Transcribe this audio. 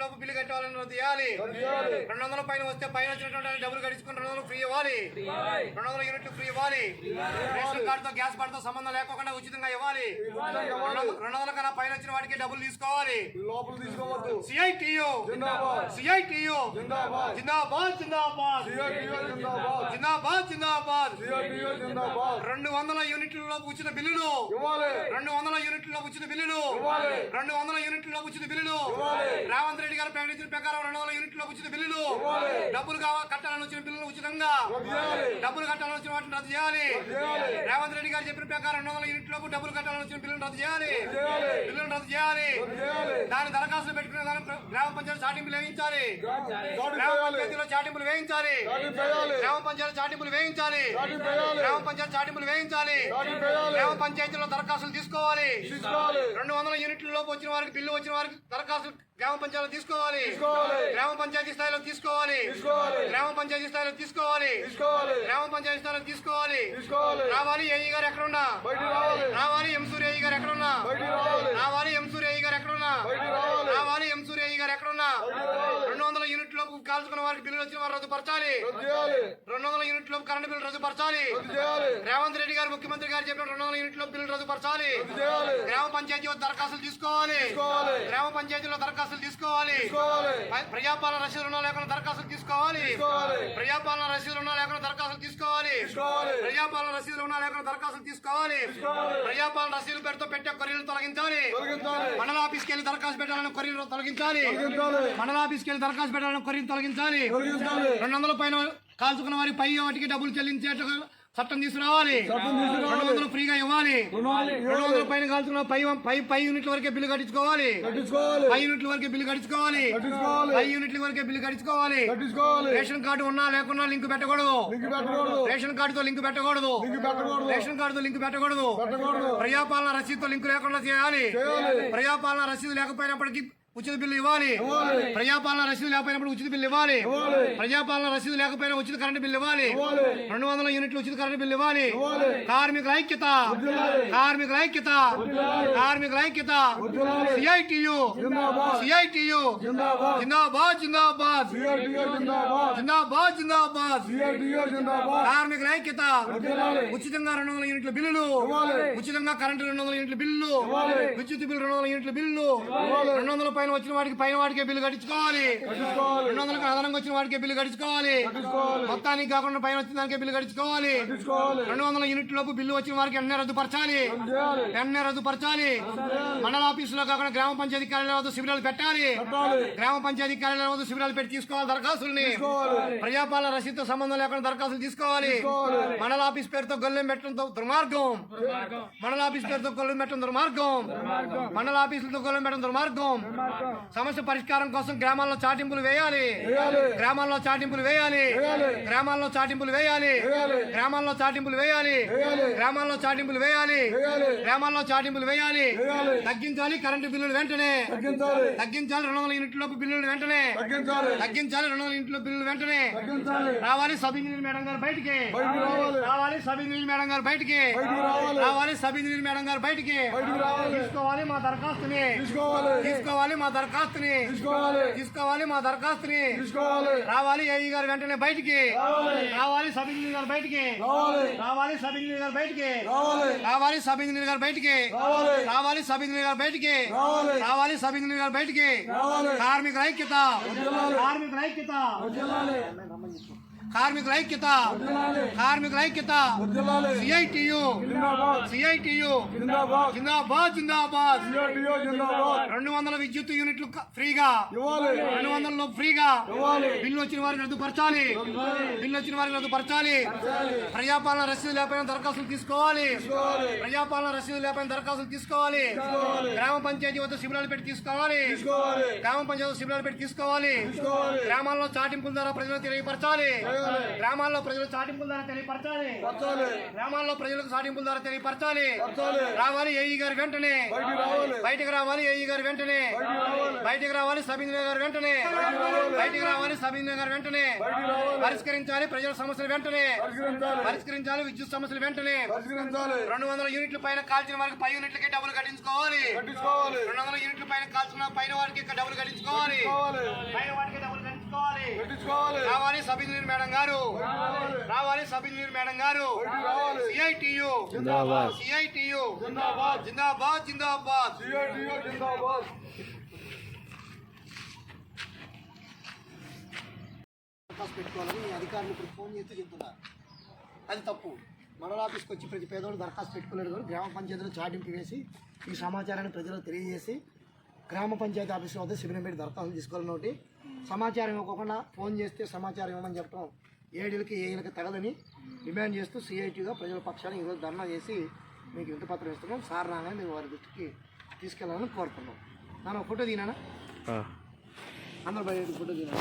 లోపు బిల్లు కట్టాలని రద్దు చేయాలి రెండు వందల పైన వస్తే పైన వచ్చినటువంటి డబ్బులు గడించుకుని రెండు వందలు ఫ్రీ ఇవ్వాలి. రెండు వందల యూనిట్లు ఫ్రీ ఇవ్వాలి. రేషన్ కార్డుతో గ్యాస్ కార్డుతో సంబంధం లేకుండా ఉచితంగా ఇవ్వాలి. రెండు వందల- కన్నా పైన వచ్చిన వాటికి డబ్బులు తీసుకోవాలి. లోపల తీసుకోవద్దు. సిఐటియు. సిఐటియు. జిందాబాద్. జిందాబాద్ జిందాబాద్. జిందాబాద్. రెండు వందల యూనిట్లలో ఉచిత బిల్లులు. రెండు వందల యూనిట్లలో ఉచిత బిల్లులు. రెండు వందల యూనిట్లలో ఉచిత బిల్లులు. రేవంత్ రెడ్డి గారు ప్రకటించిన ప్రకారం రెండు వందల యూనిట్ల ఉచిత బిల్లులు. డబ్బులు కావా కట్టాలని వచ్చిన బిల్లులు ఉచితంగా డబ్బులు కట్టాలని వచ్చిన వాటిని రద్దు చేయాలి. రేవంత్ రెడ్డి గారు చెప్పిన ప్రకారం రెండు వందల యూనిట్లకు డబ్బులు కట్టాలని వచ్చిన బిల్లులు రద్దు చేయాలి. బిల్లులు రద్దు చేయాలి దాని దరఖాస్తులు పెట్టుకునే దాని గ్రామ పంచాయతీ చాటింపులు వేయించాలి చాటి గ్రామ చాటింపులు వేయించాలి. గ్రామ పంచాయతీ చాటింపులు వేయించాలి. గ్రామ పంచాయతీ చాటింపులు వేయించాలి. గ్రామ పంచాయతీలో దరఖాస్తులు తీసుకోవాలి. రెండు వందల యూనిట్ల లోపు వచ్చిన వారికి బిల్లు వచ్చిన వారికి దరఖాస్తులు గ్రామ పంచాయతీలో తీసుకోవాలి. గ్రామ పంచాయతీ స్థాయిలో తీసుకోవాలి. గ్రామ పంచాయతీ స్థాయిలో తీసుకోవాలి. గ్రామ పంచాయతీ స్థాయిలో తీసుకోవాలి. తీసుకోవాలి. రావాలి. ఏఈ గారు ఎక్కడున్నా బయటికి రావాలి రావాలి ఎంసూరి ఏఈ గారు ఎక్కడున్నా బయటికి రావాలి రావాలి ఎంసూరి ఏఈ గారు ఎక్కడున్నా బయటికి రావాలి రావాలి ఎంసూరి ఏఈ గారు ఎక్కడున్నా బయటికి రావాలి రెండు వందల యూనిట్ లోపు కాల్చుకున్న వారికి బిల్లులు వచ్చిన వారు రద్దుపరచాలి. రెండు వందల యూనిట్ లోపు కరెంటు బిల్లు రద్దుపరచాలి. రేవంత్ రెడ్డి గారు ముఖ్యమంత్రి గారు చెప్పిన రెండు వందల యూనిట్ లోపు బిల్లు రద్దుపరచాలి గ్రామ పంచాయతీ దరఖాస్తులు తీసుకోవాలి. గ్రామ పంచాయతీలో దరఖాస్తులు తీసుకోవాలి. ప్రజాపాలన రసీదు రుణాలు లేకుండా దరఖాస్తులు తీసుకోవాలి. ప్రజాపాలన రసీదు రుణాలు లేకుండా. ప్రజాపాలన రసీదు రుణాలు లేకుండా దరఖాస్తులు తీసుకోవాలి. ప్రజాపాలన రసీదు పేరుతో పెట్టే కొర్రీలు తొలగించాలి. మండల ఆఫీస్కి వెళ్ళి దరఖాస్తు పెట్టాలని కొర్రీలు తొలగించాలి. మండల ఆఫీస్కి వెళ్ళి దరఖాస్తు పెట్టాలని కొర్రీలు తొలగించాలి. రెండు వందల పైన కాల్చుకున్న వారి పై వాటికి డబ్బులు చెల్లించేట్టుగా చట్టం తీసుకురావాలి. రెండు వందలు ఫ్రీగా ఇవ్వాలి. రెండు. వందల పైన కాల్చుకున్న పై పై పై యూనిట్ల వరకే బిల్లు కట్టించుకోవాలి. పై యూనిట్ల వరకే బిల్లు కట్టించుకోవాలి. పై యూనిట్ల వరకే బిల్లు కట్టించుకోవాలి. రేషన్ కార్డు ఉన్నా లేకున్నా లింక్ పెట్టకూడదు. రేషన్ కార్డుతో లింక్ పెట్టకూడదు. లింక్ పెట్టకూడదు. రేషన్ కార్డుతో లింక్ పెట్టకూడదు. ప్రజాపాలన రసీదుతో లింక్ లేకుండా చేయాలి. చేయాలి. ప్రజాపాలన రసీదు లేకపోయినప్పటికీ ఉచిత బిల్లు ఇవ్వాలి ఇవ్వాలి. ప్రజాపాలన రసీదు లేకపోయినప్పుడు ఉచిత బిల్లు ఇవ్వాలి ఇవ్వాలి. ప్రజాపాలన రసీదు లేకపోయినా ఉచిత కరెంటు బిల్లు ఇవ్వాలి ఇవ్వాలి. రెండు వందల యూనిట్లు ఉచిత కరెంటు బిల్లు ఇవ్వాలి ఇవ్వాలి. కార్మికుల ఐక్యత వర్ధిల్లాలి. కార్మికుల ఐక్యత వర్ధిల్లాలి. కార్మికుల ఐక్యత వర్ధిల్లాలి. సిఐటియు జిందాబాద్ సిఐటియు జిందాబాద్ జిందాబాద్ జిందాబాద్ సిఆర్టీఓ జిందాబాద్ జిందాబాద్ జిందాబాద్ సిఆర్టీఓ జిందాబాద్ కార్మికుల ఐక్యత వర్ధిల్లాలి. ఉచితంగా రెండు వందల యూనిట్ల బిల్లులు ఇవ్వాలి. ఉచితంగా కరెంటు రెండు వందల యూనిట్ల బిల్లు ఇవ్వాలి. విద్యుత్ బిల్లు రెండు వందల యూనిట్ల బిల్లు ఇవ్వాలి. రెండు వందల పైన వచ్చిన వాటికి పైన వాటికే బిల్లు కట్టించుకోవాలి. కట్టించుకోవాలి. రెండు వందలకు అదనంగా వచ్చిన వాటికే బిల్లు కట్టించుకోవాలి. మొత్తానికి కాకుండా పైన వచ్చిన దానికే బిల్లు కట్టించుకోవాలి. రెండు వందల యూనిట్ల లోపు బిల్లు వచ్చిన వారికి వెంటనే రద్దుపరచాలి? రద్దు వెంటనే రద్దుపరచాలి? మండల ఆఫీసులో కాకుండా గ్రామ పంచాయతీ కార్యాలయం వద్ద శిబిరాలు పెట్టాలి. గ్రామ పంచాయతీ కార్యాలయం వద్ద శిబిరాలు పెట్టి తీసుకోవాలి దరఖాస్తుల్ని. ప్రజాపాలన రసీదుతో సంబంధం లేకుండా దరఖాస్తులు తీసుకోవాలి. తీసుకోవాలి. మండల ఆఫీస్ పేరుతో గొల్లెం పెట్టడంతో దుర్మార్గం. మండల ఆఫీస్ పేరుతో గొల్లెం పెట్టడం దుర్మార్గం. మండల ఆఫీసులతో గొల్లెం పెట్టడం దుర్మార్గం. సమస్య పరిష్కారం కోసం గ్రామాల్లో చాటింపులు వేయాలి. గ్రామాల్లో చాటింపులు వేయాలి. గ్రామాల్లో చాటింపులు వేయాలి. గ్రామాల్లో చాటింపులు వేయాలి. గ్రామాల్లో చాటింపులు వేయాలి. గ్రామాల్లో చాటింపులు వేయాలి. తగ్గించాలి కరెంటు బిల్లులు వెంటనే. తగ్గించాలి. రెండు వందల బిల్లులు వెంటనే. తగ్గించాలి. రెండు వందల యూనిట్ల బిల్లులు వెంటనే. రావాలి సబ్ ఇంజనీర్ మేడం గారు బయటికి. సబ్ ఇంజనీర్ మేడం గారు బయటికి. రావాలి. సబ్ ఇంజనీర్ మేడం గారు బయటికి. తీసుకోవాలి మా దరఖాస్తుని. తీసుకోవాలి. మా దరఖాస్తుని. తీసుకోవాలి. మా దరఖాస్తుని. రావాలి ఏఈ గారు వెంటనే బయటికి. రావాలి. సబ్ ఇంజనీర్ గారు బయటికి. రావాలి. సబ్ ఇంజనీర్ గారు బయటికి. రావాలి. సబ్ ఇంజనీర్ గారు బయటికి. రావాలి. సబ్ ఇంజనీర్ గారు బయటికి. రావాలి. సబ్ ఇంజనీర్ గారు బయటికి. కార్మికుల ఐక్యత. కార్మికుల ఐక్యత. కార్మికుల ఐక్యత. కార్మికుల ఐక్యత. సిఐటియు సిఐటియు జిందాబాద్. జిందాబాద్ రెండు వందల విద్యుత్ యూనిట్లు ఫ్రీగా. రెండు వందల ఫ్రీగా. బిల్లు వచ్చిన వారికి రద్దుపరచాలి. బిల్లు వచ్చిన వారికి రద్దుపరచాలి. ప్రజాపాలన రసీదు లేకపోయిన దరఖాస్తులు తీసుకోవాలి. ప్రజాపాలన రసీదు లేకపోయిన దరఖాస్తులు తీసుకోవాలి. గ్రామ పంచాయతీ వద్ద శిబిరాలు పెట్టి తీసుకోవాలి. గ్రామ పంచాయతీ శిబిరాలు పెట్టి తీసుకోవాలి. గ్రామాల్లో చాటింపుల ద్వారా ప్రజలకు తెలియపరచాలి. గ్రామాల్లో ప్రజలు చాటింపుల ద్వారా తెలియపరచాలి. పరచాలి. గ్రామాల్లో ప్రజలకు సాటింపుల ద్వారా తెలియపరచాలి. పరచాలి. రావాలి ఏఈ గారు వెంటనే. బయటికి రావాలి. ఏఈ గారు వెంటనే. బయటికి రావాలి. సబీంద్ర గారు వెంటనే. బయటికి రావాలి. సబీంద్ర గారు వెంటనే. పరిష్కరించాలి ప్రజల సమస్యలు వెంటనే. పరిష్కరించాలి. విద్యుత్ సమస్యలు వెంటనే. రెండు వందల యూనిట్ల పైన కాల్చిన వారికి పై యూనిట్లకి డబ్బులు కట్టించుకోవాలి. రెండు వందల యూనిట్ల పైన కాల్చిన పైన వారికి డబ్బులు కట్టించుకోవాలి. కావాలి పైన వారికి రావాలి సబ్ ఇంజనీర్ మేడం గారు. రావాలి. సబ్ ఇంజనీర్ మేడం గారు. సిఐటియు. సిఐటియు. జిందాబాద్. జిందాబాద్ జిందాబాద్. సిఐటియు జిందాబాద్. దరఖాస్తు పెట్టుకోవాలని ఈ అధికారులు ఇప్పుడు ఫోన్ చేస్తూ చెప్తున్నారు. అది తప్పు. మండల ఆఫీస్కి వచ్చి ప్రతి పేదోడు దరఖాస్తు పెట్టుకోలేడు కానీ గ్రామ పంచాయతీలో చాటింపు వేసి ఈ సమాచారాన్ని ప్రజలకు తెలియజేసి గ్రామ పంచాయతీ ఆఫీస్ వద్ద శిబిరం పెట్టి దరఖాస్తు తీసుకోవాలని ఒకటి సమాచారం ఇవ్వకుండా ఫోన్ చేస్తే సమాచారం ఇవ్వమని చెప్పడం ఏడీలకి ఏళ్ళకి తగదని డిమాండ్ చేస్తూ సిఐటిగా ప్రజల పక్షాన్ని ఈరోజు ధర్నా చేసి మీకు ఇంటి పత్రం ఇస్తున్నాం. సార్ రాగానే మీరు వారి దృష్టికి తీసుకెళ్ళాలని కోరుతున్నాం. నన్ను ఫోటో తీనా అందరు బయట ఫోటో తీనా